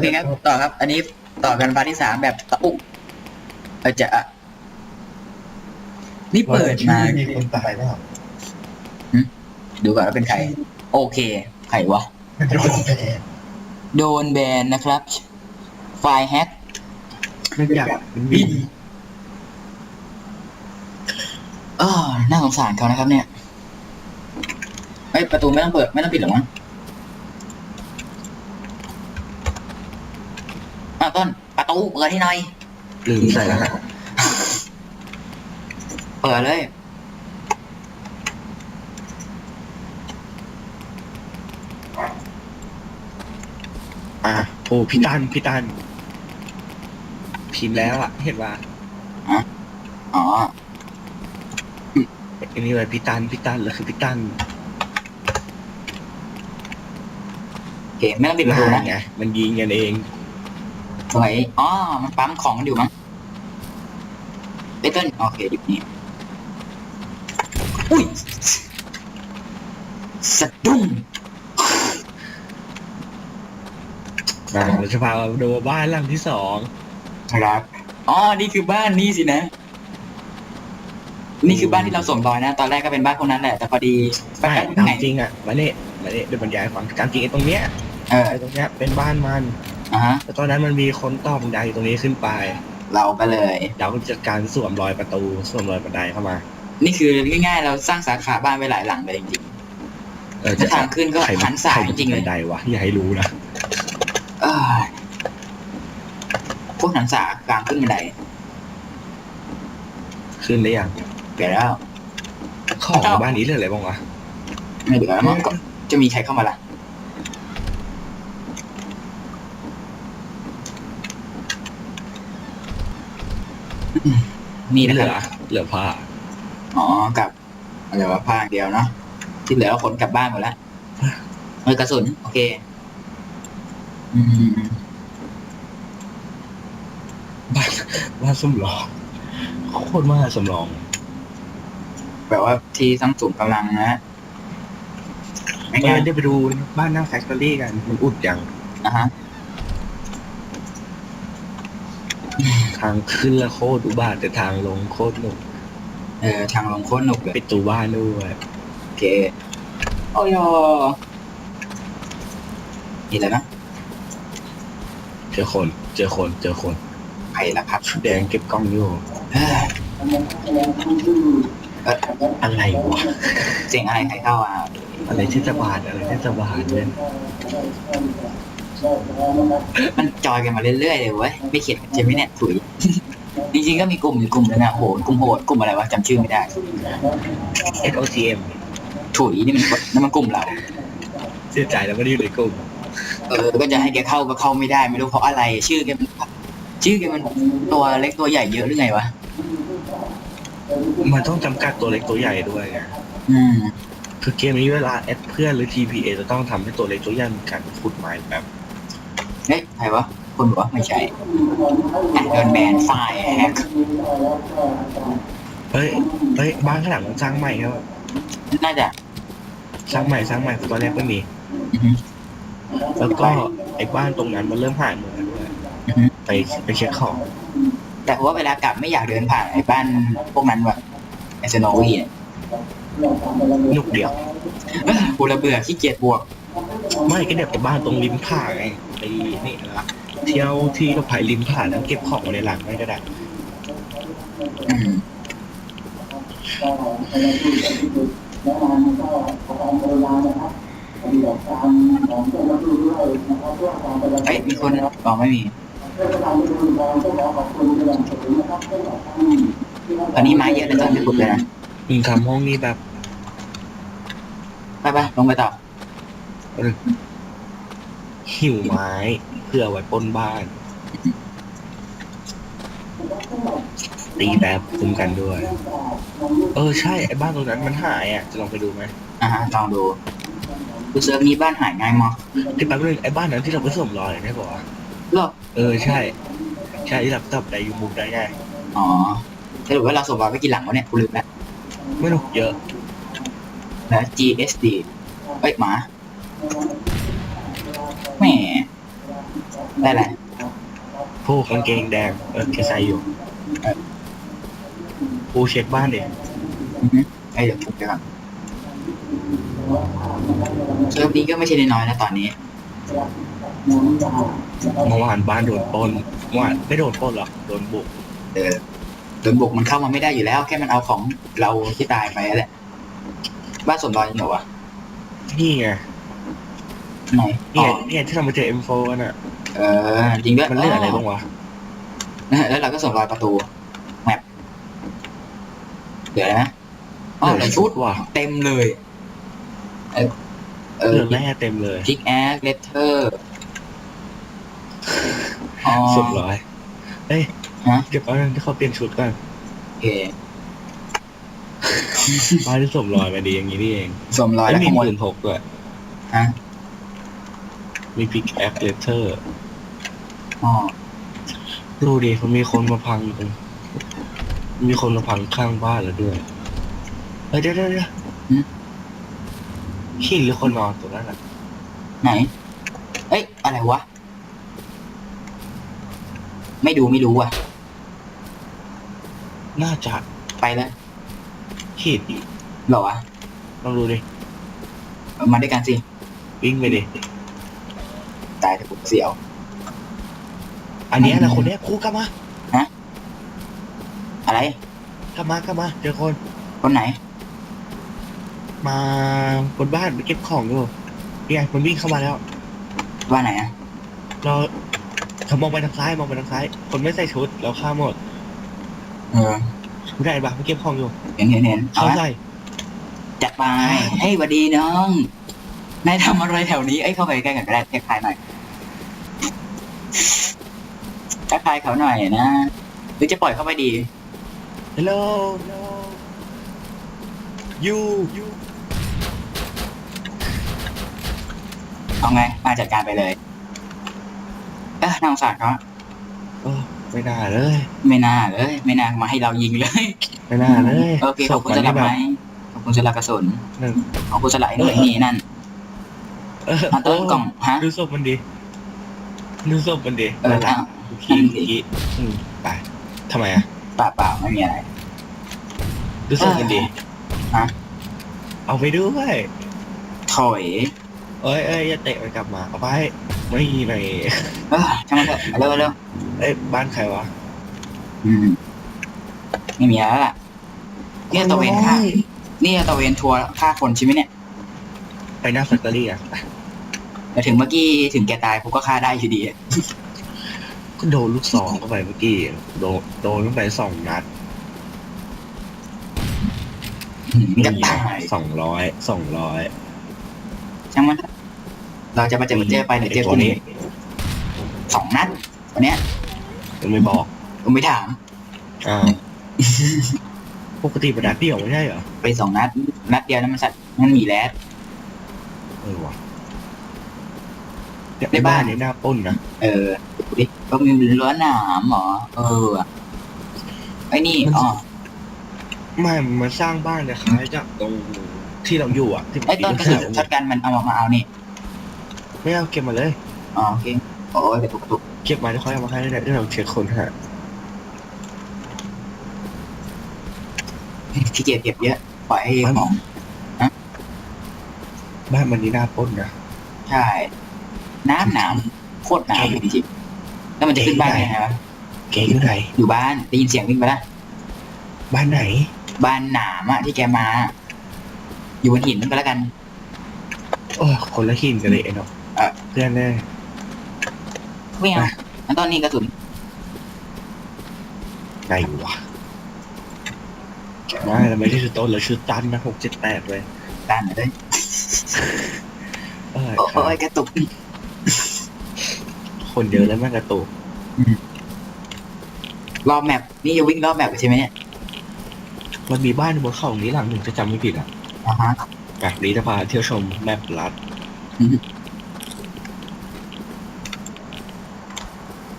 เคครับต่อครับ อันนี้ต่อกันพาร์ทที่สามแบบตะอุกเออจะอะนี่เปิดมามีคนตายเปล่าดูก่อนว่าเป็นใคร โอเค ใครวะ โดนแบนโดนแบนนะครับ ไฟล์แฮกไม่อยากเป็นบินเออน่าสงสารเขานะครับเนี่ยเอ้ยประตูไม่ต้องเปิด ไม่ต้องปิดหรอมั้ง อะต้นประตูเปิดให้หน่อย ลืมใส่รหัสเปิดเลย อะโอ้พี่ตันพี่ตันพิมพ์แล้วอะเห็นว่าอ๋ออันนี้เลยพี่ตันพี่ตันแล้วคือพี่ตันโอเคไม่ต้องปิดประตูนะ ไงมันยิงกันเอง สวยอ๋อ มันปั๊มของมันอยู่มั้งเบเติ้ลโอเคหยุดนี่อุ้ยสะดุ้งนะเราจะพามาดูบ้านหลังที่สองครับอ๋อ นี่คือบ้านนี่สินะ นี่คือบ้านที่เราส่งรอยนะ ตอนแรกก็เป็นบ้านคนนั้นแหละ แต่พอดีใช่แป๊บตามไงจริงอะมาเนี่ยมาเนี่ยเดี๋ยวบรรยายฟังตามจริงไอ้ตรงเนี้ยเออไอ้ตรงเนี้ยเป็นบ้านมัน อะฮะ แต่ตอนนั้นมันมีคนต่อบันไดตรงนี้ขึ้นไปเราก็เลยเราก็จัดการสวมรอยประตูสวมรอยบันไดเข้ามานี่นี่คือง่ายๆ เราสร้างสาขาบ้านไว้หลายหลังเลยจริงเออถ้าทางขึ้นก็ใครหันซ้ายใคจริงๆเลยบันไดวะอย่าให้รู้นะๆเออพวกหันสากลางขึ้นบันไดขึ้นได้ยังเดี๋ยวแล้ว ของในบ้านนี้เรื่องอะไรบ้างวะไม่เหลือแล้วมั้งก็จะมีใครเข้ามาล่ะ นี่เหนะลืคอรับเหลือผ้าอ๋อกับอะไรวะภาคเดียวเนาะที่เหลือเราขนกลับบ้านหมดแล้วเออกระสุน โอเค อืมบ้านบ้านสำรองโคตรมากสำรอง แบบว่าที่ทั้งสูงกำลังนะไม่ง่ายได้ไปดูบ้านหน้าแฟคทอรี่กันมันอุดยังๆนะฮะ ทางขึ้นแล้วโคตรอุบาทแต่ทางลงโคตรหนุกเออทางลงโคตรหนุกเลยปิดตูบ้านด้วยโอเคโอ้ยมีอะไรนะเจอคน เจอคน เจอคนใครล่ะครับชุดแดงเก็บกล้องอยู่เอ้ยเอ้ยอะไรวะเสียงอะไรใครเข้าอะอะไรที่จะบาดอะไรที่จะบาดเนี่ย มันจอยกันมาเรื่อยๆเลยเว้ยไม่เข็ดกันใช่ไหมเนี่ยถุย จริงๆก็มีกลุ่มอยู่กลุ่มนึงนะโหกลุ่มโหดกลุ่มอะไรวะจำชื่อไม่ได้เอสโอทีเอ็มถุยนี่มันนั่นมันกลุ่มเรา เสียใจแล้วไม่ได้อยู่ในกลุ่มเออ ก็จะให้แกเข้าก็เข้าไม่ได้ไม่รู้เพราะอะไร ชื่อแกมันชื่อแกมันตัวเล็กตัวใหญ่เยอะหรือไงวะมันต้องจำกัดตัวเล็กตัวใหญ่ด้วยไงอืมคือเกมนี้เวลาแอดเพื่อนหรือ TPA จะต้องทำให้ตัวเล็กตัวใหญ่เหมือนกันขุดไม้แบบ เฮ้ยใครวะคนบอกว่าไม่ใช่แอดโดนแบนไฟล์แฮกเฮ้ย เฮ้ยบ้านข้างหลังมันสร้างใหม่ครับน่าจะสร้างใหม่สร้างใหม่ตอนแรกไม่มีอือฮึแล้วก็ไอ้บ้านตรงนั้นมันเริ่มหายหมดแล้วด้วยอือฮึไปไปเช็คของ แต่ผมว่าเวลากลับไม่อยากเดินผ่านไอ้บ้านพวกนั้นว่ะไอ้สโนวี่เนี่ยนุกเดียวเอ้อกูระเบื่อขี้เกียจบวก ไม่ก็เดี๋ยวไปบ้านตรงริมผาไง ไอ้นี่ละเที่ยวที่เราพายริมผาแล้วเก็บของไว้ในหลังไม่ก็ได้ อืมเอ้ยมีคนอ๋อไม่มีอันนี้ไม้เยอะเลยต้องไปขุดเลยนะมึงทำห้องนี้แบบ ไปไปลงไปต่อ หิวไม้เพื่อไว้ปล้นบ้าน ตีแบบคุมกันด้วย เออใช่ไอ้บ้านตรงนั้นมันหายอะ จะลองไปดูไหมอะฮะลองดูดูเซิร์ฟนี้บ้านหายง่ายมั้งที่แป๊บนึงไอ้บ้านนั้นที่เราไปสวมรอยได้ป่าวะเหรอเออใช่ ใช่ที่เราตับได้อยู่มุมได้ไงอ๋อสรุปว่าเราส่งบอลไปกี่หลังวะเนี่ยกูลืมแล้วไม่รู้เยอะแล้ว GSD เอ้ยหมา แหมได้แหละผู้กางเกงแดงเออแกใส่อยู่ผู้เช็คบ้านเด็อือฮึไอ้ยเดี๋ยวทุบไปก่อนเซิร์ฟนี้ก็ไม่ใช่น้อยๆนะตอนนี้เมื่อวานบ้านโดนปล้นเมื่อวานไม่โดนปล้นหรอกโดนบุก เออโดนบุกมันเข้ามาไม่ได้อยู่แล้ว แค่มันเอาของเราที่ตายไปนั่นแหละบ้านสมรอยเหรอวะนี่ไง ไหนนี่อ๋ไงอนี่ไงที่เรามาเจอ M4 กันอะเออจริงด้วยมันเลือกอะไรบ้างวะแล้วเราก็สมรอยประตูแมปเดี๋ยวนะอ๋อเหลืแต่อชุดว่ะเต็มเลย เออเอเหอลือแร่เต็มเลยพิกแอคเลเทอร์อ๋อ สุดร้อยเอ้ยฮะ เดี๋ยวแป๊บนึงที่เขาเปลี่ยนชุดก่อนโอเคบ้านที่สมรอยมาดีอย่างนี้นี่เองสวมรอยแล้แล้ววมีขโมยปืนพกด้วยฮะ มีพิกแอคเลเตอร์อ๋อดูดิมันมีคนมาพัง มีคนมาพังข้างบ้านแล้วด้วยเฮ้ยเดี๋ยวเดี๋ยวเดี๋ยวหินหรือคนนอนตรงนั้นอะ ไหน เอ้ย อะไรวะ ไม่ดูไม่รู้อะ น่าจะไปเลยหินเหรอวะลองดูดิเอามาด้วยกันสิ วิ่งไปดิ ตายแต่ผมเสียว อันเนี้ยนะคนเนี้ยครูกลับมาอะไร กลับมากลับมาเจอคนคนไหน มาบนบ้านไปเก็บของอยู่นี่ไงมันวิ่งเข้ามาแล้ว ว่าไหนอะเราเขามองไปทางซ้ายมองไปทางซ้าย คนไม่ใส่ชุดเราฆ่าหมดเออไม่ได้ปะไปเก็บของอยู่เห็นเห็นเห็นเอาเขาวะใส่จัดไปเฮ้ยหวัดดีน้อง นายทำอะไรแถวนี้ เอ้ยเข้าไปใกล้กันก็ได้ทักทายหน่อยทักทายเขาหน่อยนะ หรือจะปล่อยเข้าไปดีฮัลโหลยูยูเอาไง มาจัดการไปเลย เออน่าสงสารเขาเออไม่น่าเลย ไม่น่าเลย ไม่น่ามาให้เรายิงเลย ไม่น่าเลยโอเคขอบคุณสำหรับไหมขอบคุณสำหรับกระสุนหนึ่งขอบคุณสำหรับไอ้หน่วยนี่นั่นเออ มาต้นกล่องฮะ ดูศพมันดีดูศพมันดีเออนั่นแหละอ้าวขี้ขี้อืมไปทำไมอะเปล่าเปล่าไม่มีอะไร ดูศพมันดีฮะ เอาไปด้วยถอยเอ้ยเอ้ยอย่าเตะมันกลับมาเอาไปไม่ไม่เออช่างมันเถอะเร็วเร็วเอ้ยบ้านใครวะอืมไม่มีอะไรแล้วล่ะเนี่ยตะเวนฆ่านี่ตะเวนทัวร์ฆ่าคนใช่ไหมเนี่ย ไปหน้าแฟคทอรี่อะ แต่ถึงเมื่อกี้ถึงแกตายผมก็ฆ่าได้อยู่ดีอะก็โดนลูกซองเข้าไปเมื่อกี้ โดนโดนเข้าไปสองนัดอืมจะตายสองร้อยสองร้อยช่างมันเถอะเราจะมาเจอเจอไปเดี๋ยวเจอตัตัววนี้นี้สองนัดวันเนี้ยมันไม่บอกผมไม่ถามอ้าวปกติประดับเดี่ยวไม่ใช่เหรอไปสองนัด นัดเดียวนั้นมันสัตว์มันมีแรดเออว่ะ เนี่ยในบ้านเนี่ยหน้าปล้นนะเออดูดิก็มีรั้วหนามเหรอ เออว่ะไอ้นี่อ๋อไม่มันสร้างบ้านเนี่ยคล้ายจากตรงที่เราอยู่อะที่ไอ้ต้นกระสุนช็อตกันมันเอามาเอานี่ไม่เอาเก็บมาเลยอ๋อโอเคโอ้ยกระตุกกระตุกเก็บมาที่เขาเอามาให้ได้ที่เราเช็คคนหาขี้เกียจเก็บเยอะปล่อยให้ของบ้านมันนี่หน้าปล้นนะใช่ น้ำหนามโคตรหนาวเลยจริงๆแล้วมันจะขึ้นบ้านยังไงวะแกอยู่ไหน อยู่บ้านได้ยินเสียงวิ่งไปละบ้านไหน บ้านหนามอะที่แกมา อยู่บนหินก็แล้วกันโอ้ยคนละหินกันเลยไอ้เนาะอะเพื่อนแน่ไม่เอาอันตอนนี้กระสุนไหนวะไม่เราไม่ใช่ชื่อต้นเราชื่อตันนะหกเจ็ดแปดเลยด้านเลยเออโอ้ยกระตุก คนเยอะแล้วแม่งกระตุกรอบแมปนี่จะวิ่งรอบแมปใช่ไหมเนี่ยมันมีบ้านบนเขานี้หลังหนึ่งจะจำไม่ผิดอะอ่าฮะแบบนี้จะพาเที่ยวชมแมปลัด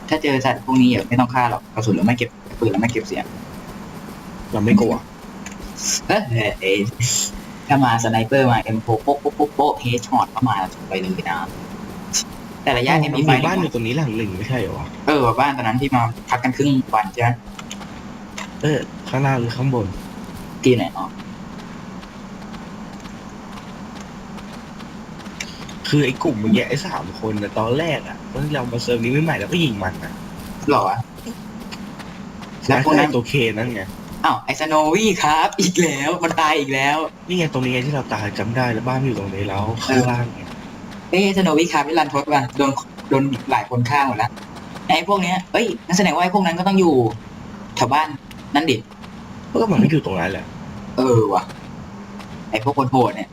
ถ้าเจอสัตว์พวกนี้อย่าไม่ต้องฆ่าหรอกกระสุนเราไม่เก็บปืนเราไม่เก็บเสียงเราไม่กลัวเอยเอยถ้ามาสไนเปอร์มาเอ็มโฟโป๊ะโป๊ะโป๊ะโป๊ะเฮดช็อตเข้ามาไปเลยนะ แต่ระยะเอ็มมีไฟบ้านอยู่ตรงนี้หลังหนึ่งไม่ใช่เหรอวะเออว่าบ้านตอนนั้นที่มาพักกันครึ่งวันใช่ไหมเออข้างล่างหรือข้างบน ที่ไหนอ๋อคือไอ้กลุ่มเมื่อกี้ไอ้สามคนนะตอนแรกอะตอนที่เรามาเซิร์ฟนี้ใหม่ๆแล้วก็ยิงมันอะหรอวะ แล้แล้ววพวกนั้นตัวเคนั่นไงอ้าวไอสโนวี่ครับ อีกแล้วมันตายอีกแล้ว นี่ไงตรงนี้ไงที่เราตายจำได้แล้วบ้านอยู่ตรงนี้แล้วข้างล่างไง เอ้สโนวี่ครับไม่รันทดว่ะโดนโดนหลายคนฆ่าหมดแล้วไอ้พวกเนี้ยเอ้ยนั่นแสดงว่าไอ้พวกนั้นก็ต้องอยู่แถวบ้านนั่นดิก็มันก็อยู่ตรงนั้นแหละ เออว่ะ ไอ้พวกคนโหดเนี่ย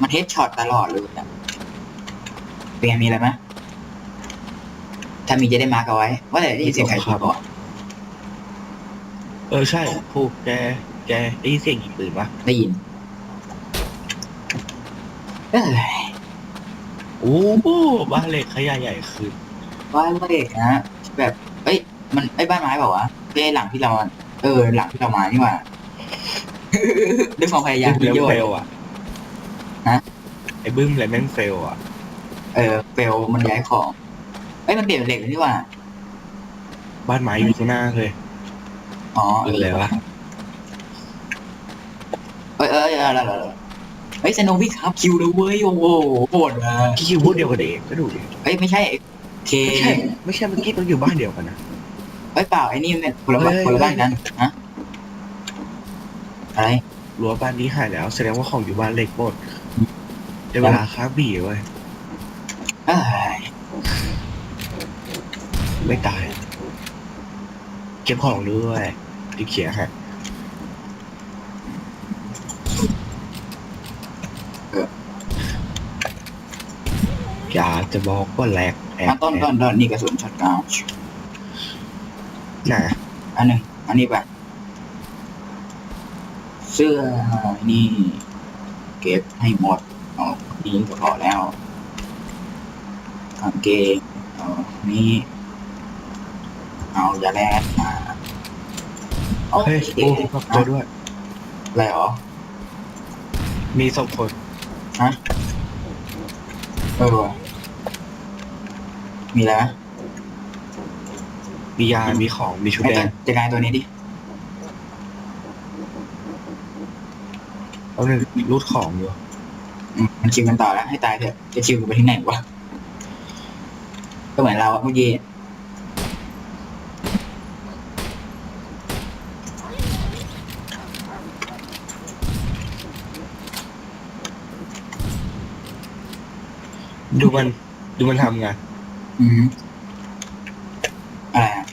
มันเฮดช็อตตลอดเลยอะเป็นไงมีอะไรไหมถ้ามีจะได้มาร์กเอาไว้ ว่าแต่ได้ยินเสียงใครพูดก่อนเออใช่พูกแก แกได้ยินเสียงยิงปืนปะได้ยิน เอ้ย โอ้โหบ้านเล็กขยะใหญ่ขึ้นบ้านเล็กนะแบบเอ้ย มันไอ้ยบ้านไม้เปล่าวะไม่ใช่หลังที่เราเออ หลังที่เรามานี่หว่าด้วยความพยายามบึ้มที่แล้วโยเฟนลอะฮะไอ้บึ้มแล้วแม่งเฟลอะ เออเฟลมันย้ายของเอ้ยมันเปลี่ยนเป็นเหล็กเลยนี่หว่า บ้านไม้อยู่ข้างหน้าเลยอ๋อหรืออะไรวะเอ้ยเอ้ยเอ้ยอะไรอะไรอะไร เฮ้ยสโนวิครับคิวเลยเว้ยโอ้โหโหดนะที่คิวพูดเดียวกันเองก็ดูดิเอ้ยไม่ใช่เคไม่ใช่ไม่ใช่เมื่อกี้มันอยู่บ้านเดียวกันนะเอ้ยเปล่าไอ้นี่มันคนละบ้านเฮ้ยคนละบ้านกันฮะอะไรรั้วบ้านนี้หายแล้ว แสดงว่าของอยู่บ้านเล็กหมดได้เวลาค้าบีเว้ยเอ้ยไม่ตาย เก็บของด้วยที่เขียฮะอยาก จะบอกว่าแหลกแอบมาต้นต้นต้นนี่กระสุนช็อตกาวน่ะอันหนึ่งอันนี้ไปเสื้อนี่เก็บให้หมดเอานี่ก็พอแล้วกางเกงเอานี่เอายาแลกมาโอเฮ้ยเคโอ้ขอบตัวด้วยอะไรหรอ มีสองคนเออว่ะ มีอะไรไหมมียา มีของ มีชุดไอ้แดตัวงจัดการตัวนี้ดิเอาหนึ่งรูดของอยู่อืมมันคิวกันต่อแล้วให้ตายเถอะ จะคิวกันไปที่ไหนวะ ก็เหมือนเราอะเมื่อกี้ ดูมัน ดูมันทำไง อืมอะไรอะ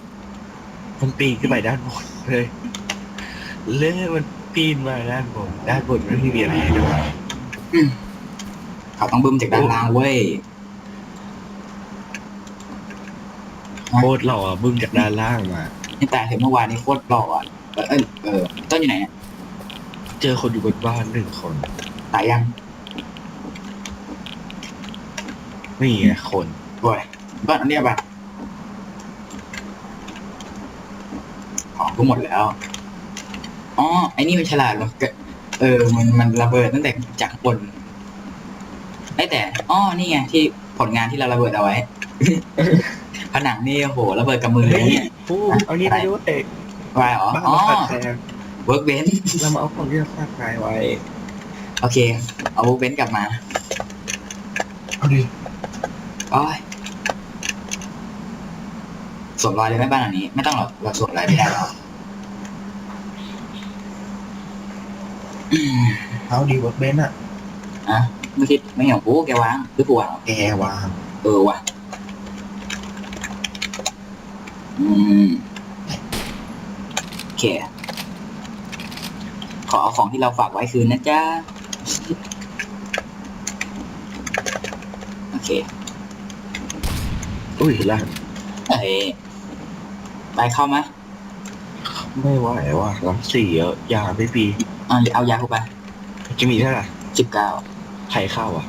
มันปีนขึ้นไปด้านบนเลยเลื่มันปีนมาด้านบน ด้านบนไม่มีอะไรให้ดูเขาต้องบึ้มจากด้านล่างเว้ยโคตรหล่ออะบึ้มจากด้านล่างมา นี่ตายเถอะเมื่อวานนี้โคตรหล่ออะเออเอยเออต้นอยู่ไหนอะเจอคนอยู่บนบ้านหนึ่งคน ตายยัง นี่ไงคน โว้ย บ้านอันเนี้ยปะของก็หมดแล้ว อ๋อ ไอ้นี่มันฉลาดว่ะเกิดเออ มันมันระเบิดตั้งแต่จากบนไอ้ยแต่ อ๋อ นี่ไงที่ผลงานที่เราระเบิดเอาไว้ ผนังนี่โอ้โหระเบิดกับมือเลยเนี่ยฟูเอานี่ไปด้วยวายเหรอบ้านอ๋อมาขัดแคลนเวิร์กเบนเรามาเอาของที่เราฝากนายไว้ โอเค เอาเวิร์กเบนกลับมา เอาดิโอ้ย สวมรอยเลยไหมบ้านหลังนี้ ไม่ต้องหรอกเราสวมรอยไม่ได้หรอกอืมเอาดีเวิร์กเบนอะอะไม่คิดไม่เห็นโอ้แกวางหรือกูวางแกวางเออว่ะอืมโอเคขอเอาของที่เราฝากไว้คืนนะจ๊ะโอเค อุ้ยล่างเอ้ย ไปเข้ามาไม่ไหวว่ะน้ำสี่เยอะยาไม่ปีเอาเอายาเข้าไป จะมีเท่าไหร่สิบเก้าไข่เข้าอะ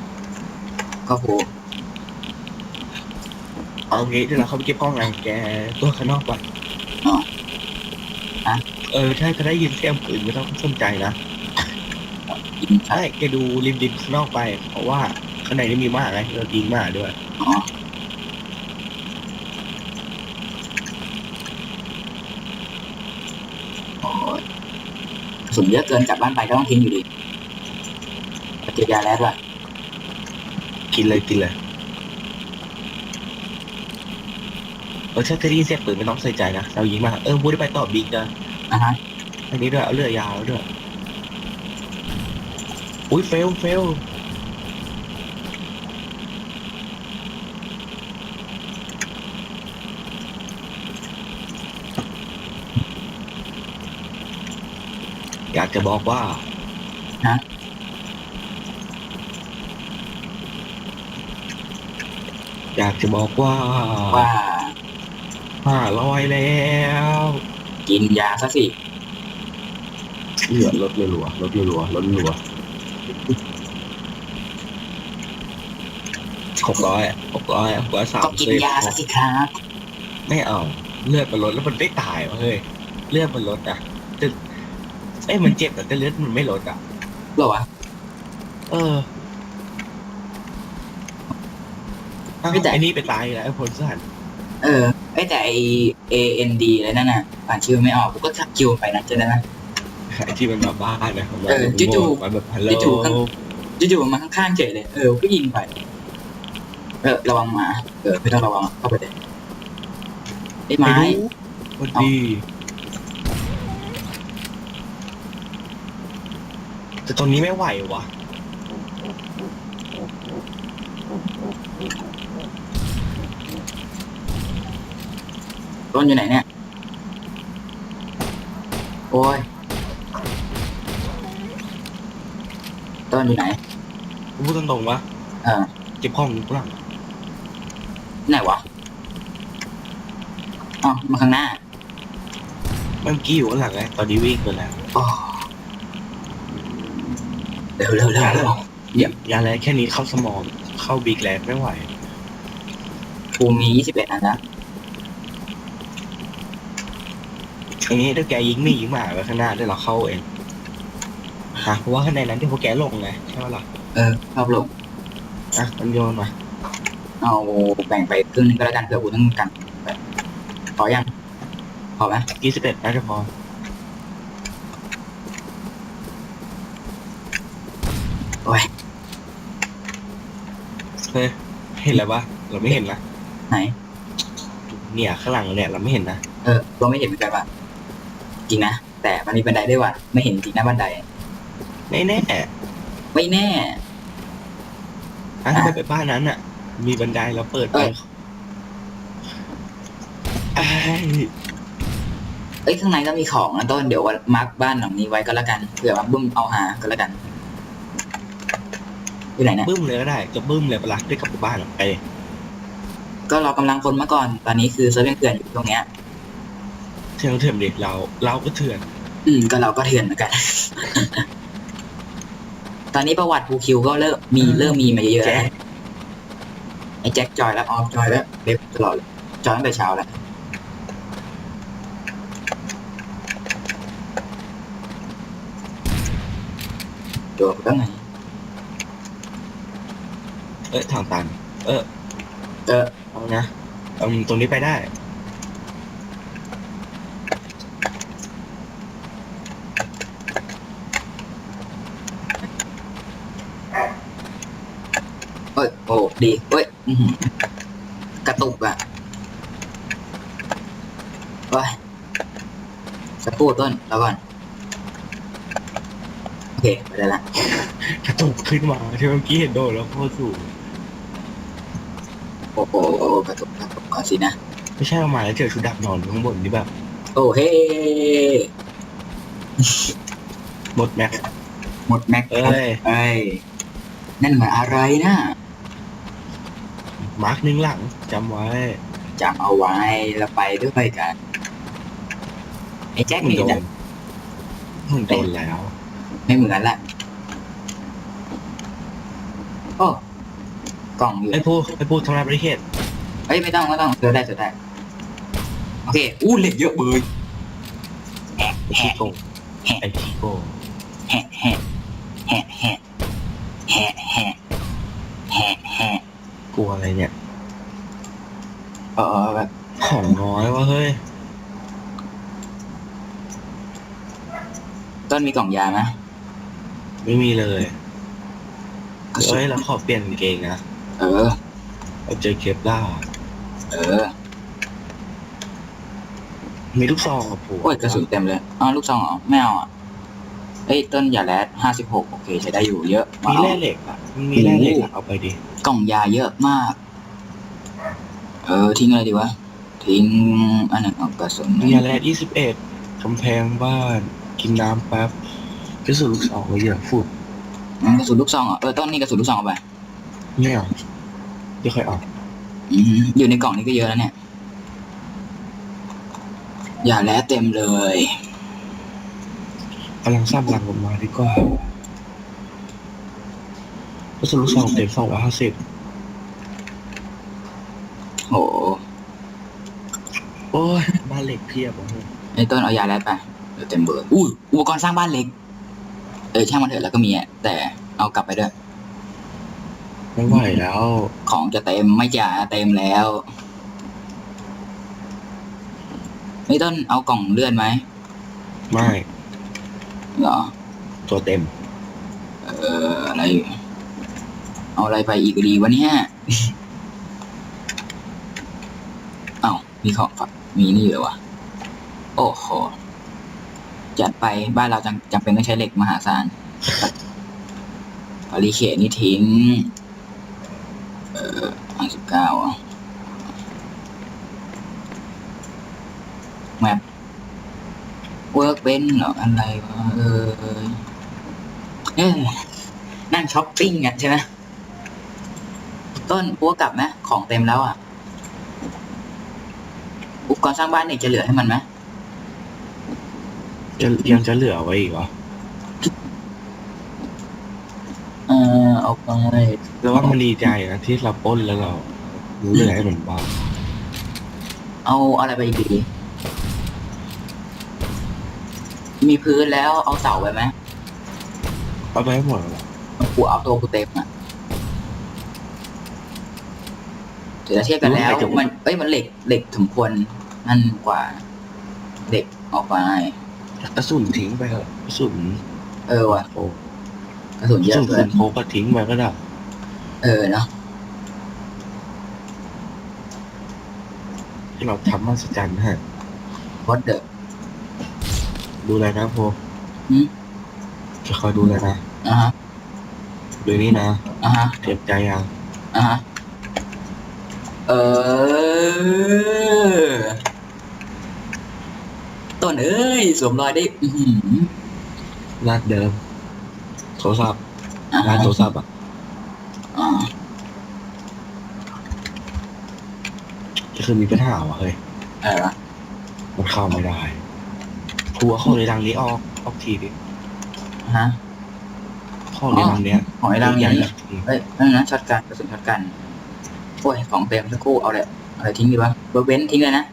ก็โหเอางี้เดี๋ยวเราเข้าไปเก็บห้องงานแกตัวข้างนอกไปอ๋อฮะเออถ้าจะได้ยินเสียงปืนไม่ต้องสนใจนะกินใช่ใช่แกดูริมดินข้างนอกไป เพราะว่าข้างในนี่มีหมาไงเรายิงหมาด้วยอ๋อ สุนเยอะเกินกลับบ้านไปก็ต้องทิ้งอยู่ดีเก็บยาแล้วด้วยกินเลยกินเลยเออถ้าจะได้ยินเสียงปืนไม่ต้องใส่ใจนะเรายิงมาเออบูได้ไปต่อบิ๊กนะอะฮะอันนี้ด้วยเอาเรือยาวด้วยอุ้ยเฟลเฟลอยาก จะบอกว่าฮะ อยากจะบอกว่าว่าห้าร้อยแล้วกินยาซะสิเหลือลดรัวๆลดรัวๆลดรัวหกร้อยหกร้อยหกร้อยสามก็กินยาซะสิครับไม่เอา เลือดมันลดแล้วมันไม่ตายวะเฮ้ยเลือดมันลดอะจะ เอ้ยมันเจ็บแต่แต่เลือดมันไม่ลดอะเหรอวะเอออ้าวไม่แต่ ไอ้นี่ไปตายแล้วไอ้พลสันเออไอยแต่ไอ A N D อะไรนั่นน่ะอ่านชื่อไม่ออกกูก็ทักคิวไปนะจะได้ไหมไอ้ที่มันมาบ้านนะมันเออจู่ๆมันแบบฮัลโหลจู่ๆข้างอยู่ๆมันข้างๆเฉยเลยเออก็ยิงไปเออระวังหมาเออไม่ต้องระวังเข้าไปเลยไอ้ไม้ ไม่รู้มันดี แต่ตรงนี้ไม่ไหววะต้นอยู่ไหนเนี่ย โอ้ย ต้นอยู่ไหนพูดตรงๆวะเออเก็บของอยู่ข้างหลังไหนวะอ๋อมาข้างหน้า เมื่อกี้อยู่ข้างหลังไงตอนนี้วิ่งไปแล้วอ๋อ เร็วเร็วเร็วเร็วยาแลแค่นี้เข้าสมอง เข้าบิ๊กแลนไม่ไหวภูมิมียี่สิบเอ็ดอันนะอันนี้ถ้าแกยิงไม่ยิงหมาไว้ข้างหน้าได้เราเข้าเองฮะเพราะว่าข้างในนั้นที่พวกแกลงไงใช่ไหมล่ะเออรอบลงอะมันโยนมาเอาแบ่งไปครึ่งนึงก็แล้วกันเผื่อกูต้องกันไปพอยังพอไหมยี่สิบเอ็ดน่าจะพอ โอ้ย เฮ้ยเห็นแล้วปะเราไม่เห็นนะไหน เนี่ยข้างหลังเนี่ยเราไม่เห็นนะเออก็ไม่เห็นเหมือนกันว่ะจริงนะ แต่มันมีบันไดด้วยว่ะ ไม่เห็นจริงนะบันไดแน่แน่ไม่แน่อะถ้าไปบ้านนั้นอะ มีบันไดเราเปิดไปเออไอ้ยเอ้ยข้างในก็มีของนะต้นเดี๋ยวว่ามาร์กบ้านหลังนี้ไว้ก็แล้วกันเผื่อมาบึ้มเอาหาก็แล้วกัน อยู่ไหนเนี่ยบึ้มเลยก็ได้จะบึ้มเลยปะล่ะได้กลับไปบ้านหรอไปดิก็เรากำลังคนมาก่อน ตอนนี้คือเซิร์ฟยังเถื่อนอยู่ตรงเนี้ยเถื่อนเถื่อนดิเรา เราก็เถื่อน อืมก็เราก็เถื่อนเหมือนกัน ตอนนี้ประวัติภูคิวก็เริ่มมีเริ่มมีมาเยอะๆแล้วแจ็คนะไอ้แจ็คจอยแล้วออฟจอยแล้วเล็บตลอดเลยจอยตั้งแต่เช้าแล้วตัวก็ไง เอ้ยทางตัน เออ เออเอานะอืมตรงนี้ไปได้ เอ้ยโอ้ดีเอ้ยอื้อหือกระตุกอะเอ้ยสปูต้นแล้วก่อนโอเคไปได้ละ กระตุกขึ้นมาที่เมื่อกี้เห็นโดดแล้วโคตรสูง โอ้โหกระตุกกระตุกก่อนสินะ ไม่ใช่เอามาแล้วเจอชุดดับนอนอยู่ข้างบนนี่แบบโอ้เฮ้หมดแม็กหมดแม็กเอ้ยเอ้ยนั่นหมายอะไรนะมาร์กหนึ่งหลังจำไว้จำเอาไว้แล้วไปด้วยกัน ไอ้แจ็คมึงนี่โดจะนมึงโดนแล้ว ไม่เหมือนละโอ้ กล่องอยู่ไอ้ผู้ไอ้ผู้ทำลายประเทศเอ้ยไม่ต้องไม่ต้องเสือได้เสือได้โอเคอู้เหล็กเยอะเบยแหะไอ้แหะที่โกงไอ้ที่โกงแหะแหะแหะแหะแหะแหะแหะแหะกลัวอะไรเนี่ยเออแบบของน้อยวะเฮ้ยตต้นมีกล่องยาไหมไม่มีเลยกระสุนเอ้ยเราขอเปลี่ยนกางเกงนะ เออเราเจอเคปล่าเออ มีลูกซองกับผูโอ้ยกระสุนเต็มเลยอ๋อลูกซองเหรอไม่เอาอะเอ้ยต้นอย่าแรดห้าสิบหกโอเคใช้ได้อยู่เยอะมีเอา แร่เหล็กอะมันมีแร่เหล็กอะเอาไปดิกล่องยาเยอะมาก เออ ทิ้งอะไรดีวะ ทิ้งอันหนึ่งเอากระสุนมีแร่ยี่สิบเอ็ดกำแพงบ้าน กินน้ำแป๊บกระสุนลูกซองก็เยอะฟุดอืมกระสุนลูกซองเหรอะเออต้นนี่กระสุนลูกซองเอาไป ไม่เอาเดี๋ยวค่อยเอาอืมอยู่ในกล่องนี้ก็เยอะแล้วเนี่ย อย่าแล้เต็มเลย กำลังสร้างรังออกมาดีกว่ากระสุนลูกซองเต็มสองร้อยห้าสิบโหโอ้ยบ้านเหล็กเพียบอะเฮ้ยไอ้ต้นเอายาแล้ไปเดี๋ยวเต็มเบอร์อุ้ยอุปกรณ์สร้างบ้านเล็ก เออช่างมันเถอะแล้วก็มีอะแต่เอากลับไปด้วย ไม่ไหวแล้ว ของจะเต็มไม่จ่าเต็มแล้วไอ้ต้นเอากล่องเลื่อนไหมไม่เหรอตัวเต็ม เอออะไร เอาอะไรไปอีกดีวะเนี่ยเอ้ามีของฝากมีนี่เหรอวะโอ้โหจัดไปบ้านเราจำจำเป็นต้องใช้เหล็กมหาศาลบริเขตนี่ทิ้ง เอออันสิบเก้าแมปเวิร์กเบนหรออะไรวะเออเอ้ยนั่งช้อปปิ้งอะใช่ไหมต้นปัวกลับไหมของเต็มแล้วอะ อุปกรณ์สร้างบ้านเนี่ยจะเหลือให้มันไหมจะยังจะเหลือไว้อีกเหรอเออ เอาไปแล้วว่ามันดีใจนะที่เราปล้นแล้วเราเหลือให้มันบ้างเอาอะไรไปอีกดี มีพื้นแล้วเอาเสาไว้ไหมเอาไปให้หมดแล้วกูเอาตัวกูเต็มอะถือเทียบกันแล้วมันเอ้ยมันเหล็กเหล็กถึงควรนั่นกว่าเหล็กเอาไปกระสุนทิ้งไปเถอะกระสุนเออว่ะโอ้ กระสุนกเยระอะสุนเกิคุนณโพกก็ทิ้งไปก็ได้ เออเนาะที่เราทำมาสจันฮะวอตเดอร์ดูแลนะโพหืมจะคอยดูแลนะอะฮะดูนี่นะอะฮะเจ็บใจยังอะฮะเออต้นเอ้ยสวมรอยได้ อือหือลาดเดิม โทรศัพท์อะลาฮะดโทรศัพท์อะอ่าก็คือมีปัญหาว่ะเฮ้ยเออมันเข้าไม่ได้หัวของในรังนี้ออกออกทีดิฮะของในรังเนี้ยของไอ้รังใหญ่นี้เอ้ยนั่นนะช็อตกันกระสุนช็อตกันโอ้ยของเต็มสักครู่เอาเลยอะไรทิ้งดีวะเบอร์เบนทิ้งเลยนะ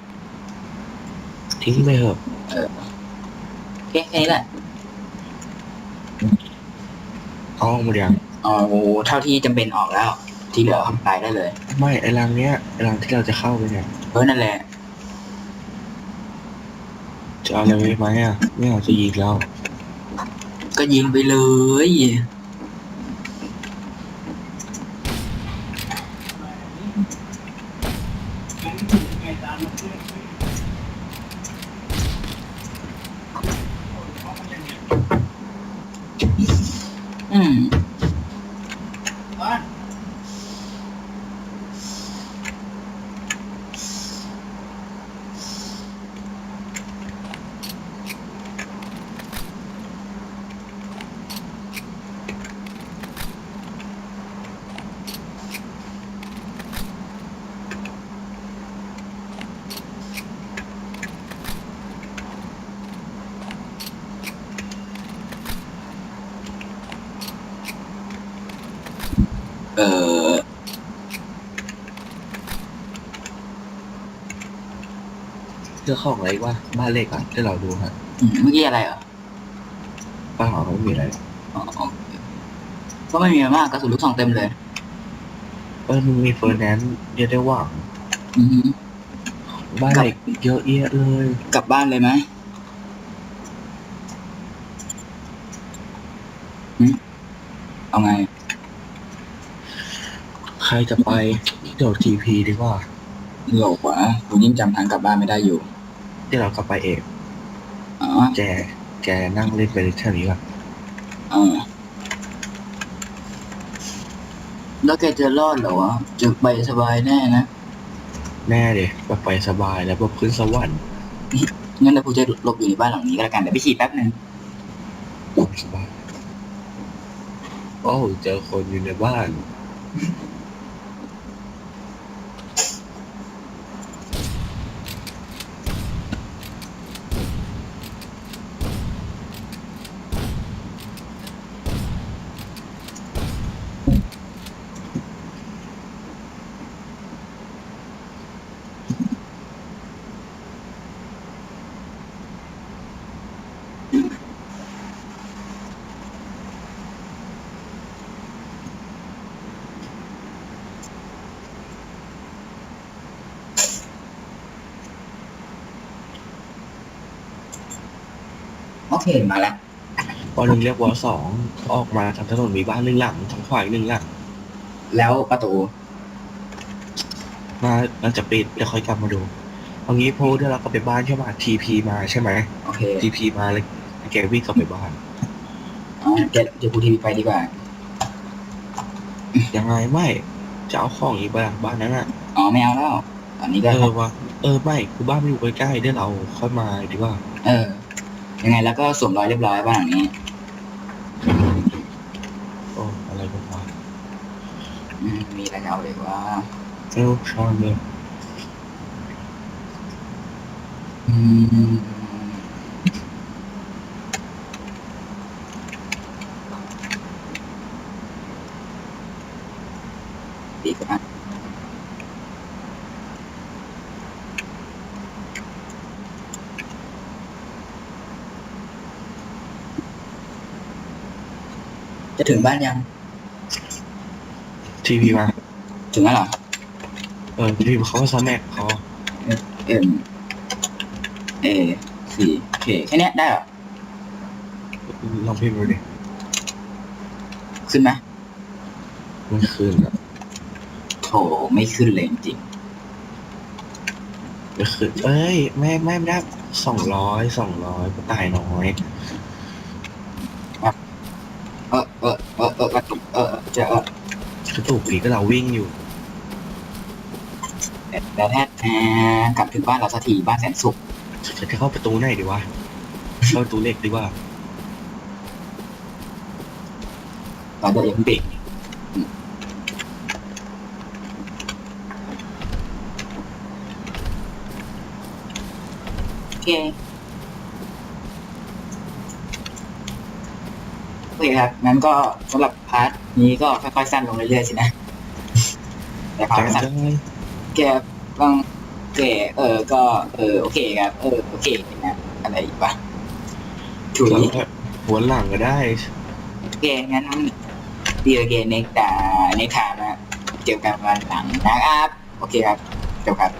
ทิ้งไปเถอะโอเคแค่นี้แหละ เอาออกมาเดียวเอาเท่าที่จำเป็นออกแล้ว ที่เหลือทำตายได้เลย ไม่ไอ้รังเนี้ยไอ้รังที่เราจะเข้าไปเนี่ยเออนั่นแหละ จะเอาอะไรไว้ไหมอะไม่เอาจะยิงแล้ว ก็ยิงไปเลย อืม เออ เจ อของอะไรวะบ้านเล็กอะที่เราดูฮะอืมเมื่อกี้อะไรเหรอบ้านเราไม่มีอะไรหรอกอ๋ออ๋อก็ไม่มีอะไรมากกระสุนลูกซองเต็มเลย เออมันมีเฟอร์แนนซ์เยอะได้หวังอือฮึบ้านเล็กเยอะแยะเลยกลับบ้านเลยไหมเอาไง ใครจะไปเดี๋ยวทีพีดีกว่า โหลกวะผมยิ่งจำทางกลับบ้านไม่ได้อยู่ เดี๋ยวเรากลับไปเองอ๋อแกแกนั่งเล่นไปแค่นี้ก่อนเออแล้วแกจะรอดเหรอวะจะไปสบายแน่นะแน่เลยแบบไปสบายแล้วแบบขึ้นสวรรค์งั้นเดี๋ยวผมจะหลบอยู่ในบ้านหลังนี้ก็แล้วกันเดี๋ยวไปฉีดแป๊บนึงสบายโอ้เจอคนอยู่ในบ้าน โอเคมาแล้วพอหนึ่งเรียกวอสองออกมาทางถนนมีบ้านหนึ่งหลังทางขวาอีกหนึ่งหลังแล้วประตูน่าน่าจะปิดเดี๋ยวค่อยกลับมาดูเอางี้เพราะเดี๋ยวเรากลับไปบ้านใช่ไหมทีพีมาใช่ไหมโอเคทีพีมาแล้วแกวิ่งกลับไปบ้านอ๋อเดี๋ยวเดี๋ยวกูทีวีไปดีกว่ายังไงไม่จะเอาของอีกบ้านบ้านนั้นอะอ๋อไม่เอาแล้วตอนนี้ก็เออว่าเออไม่คือบ้านมันอยู่ใกล้ๆเดี๋ยวเราค่อยมาดีกว่า เออ ยังไงแล้วก็สวมรอยเรียบร้อยบ้านหลังนี้โอ้อะไรกันวะอืมมีอะไรเอาเลยว่าเออชอบเลยอืม จะถึงบ้านยัง ทีพีมา ถึงแล้วเหรอเออทีพีเขาก็สแน็คเขาเอ็มเอสี่โอเคแค่เนี้ยได้เหรอลองพิมพ์ดูดิขึ้นไหมไม่ขึ้นอะโถไม่ขึ้นเลยจริงไม่ขึ้นเอ้ยแม่แม่ไม่ได้สองร้อยสองร้อยก็ตายน้อย ๆเออเออเออเออเออเออเจะเออก ระ ตุกผีก็เราวิ่งอยู่แต่แท้แท้กลับถึงบ้านเราสักทีบ้านแสนสุขจะเข้าประตูไหนดีวะ เข้าประตูเหล็กดีกว่าเราจะยังเบรกอืมโอเคโอเคครับงั้นก็สำหรับพาร์ท นี้ก็ค่อยๆสั้นลงเรื่อยๆสินะแต่พาร์ทจังไม่สั้นจังเลยแกบางแกเออก็ เออโอเคครับเออโอเคนะอะไรอีกวะถุยหัวหลังก็ได้โอเคงั้นดีโอเคเน็กตาเน็กถามนะเจอกันวันหลังนะครับโอเคครับจบครับ